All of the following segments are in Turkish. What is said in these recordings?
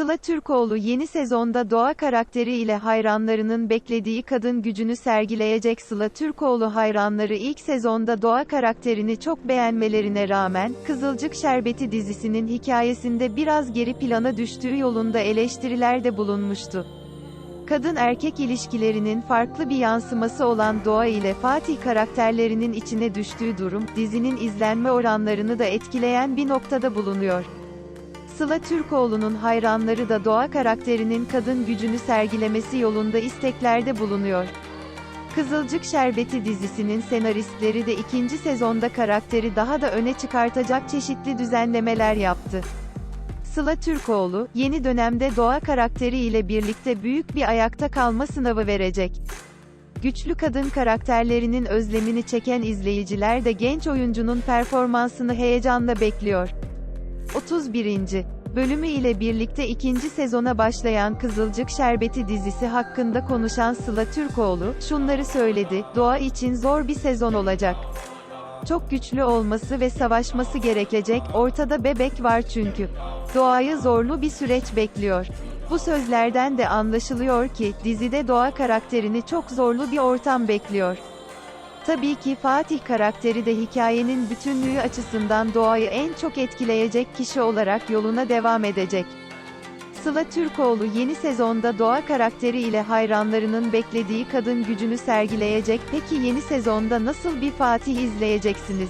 Sıla Türkoğlu yeni sezonda Doğa karakteri ile hayranlarının beklediği kadın gücünü sergileyecek Sıla Türkoğlu hayranları ilk sezonda Doğa karakterini çok beğenmelerine rağmen, Kızılcık Şerbeti dizisinin hikayesinde biraz geri plana düştüğü yolunda eleştirilerde bulunmuştu. Kadın erkek ilişkilerinin farklı bir yansıması olan Doğa ile Fatih karakterlerinin içine düştüğü durum, dizinin izlenme oranlarını da etkileyen bir noktada bulunuyor. Sıla Türkoğlu'nun hayranları da Doğa karakterinin kadın gücünü sergilemesi yolunda isteklerde bulunuyor. Kızılcık Şerbeti dizisinin senaristleri de ikinci sezonda karakteri daha da öne çıkartacak çeşitli düzenlemeler yaptı. Sıla Türkoğlu, yeni dönemde Doğa karakteri ile birlikte büyük bir ayakta kalma sınavı verecek. Güçlü kadın karakterlerinin özlemini çeken izleyiciler de genç oyuncunun performansını heyecanla bekliyor. 31. bölümü ile birlikte ikinci sezona başlayan Kızılcık Şerbeti dizisi hakkında konuşan Sıla Türkoğlu, şunları söyledi, Doğa için zor bir sezon olacak. Çok güçlü olması ve savaşması gerekecek, ortada bebek var çünkü. Doğayı zorlu bir süreç bekliyor. Bu sözlerden de anlaşılıyor ki, dizide Doğa karakterini çok zorlu bir ortam bekliyor. Tabii ki Fatih karakteri de hikayenin bütünlüğü açısından Doğa'yı en çok etkileyecek kişi olarak yoluna devam edecek. Sıla Türkoğlu yeni sezonda Doğa karakteri ile hayranlarının beklediği kadın gücünü sergileyecek. Peki yeni sezonda nasıl bir Fatih izleyeceksiniz?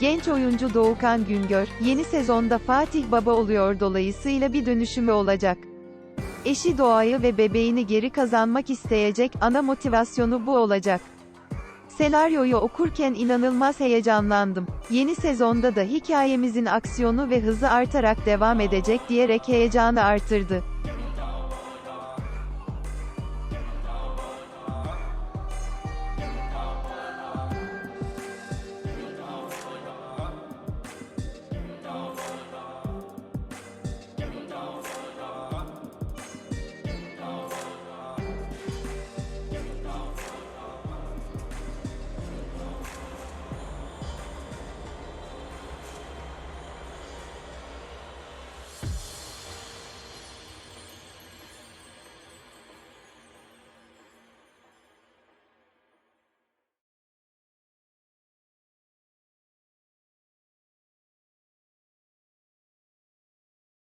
Genç oyuncu Doğukan Güngör, yeni sezonda Fatih baba oluyor dolayısıyla bir dönüşümü olacak. Eşi Doğa'yı ve bebeğini geri kazanmak isteyecek, ana motivasyonu bu olacak. Senaryoyu okurken inanılmaz heyecanlandım. Yeni sezonda da hikayemizin aksiyonu ve hızı artarak devam edecek diyerek heyecanı artırdı.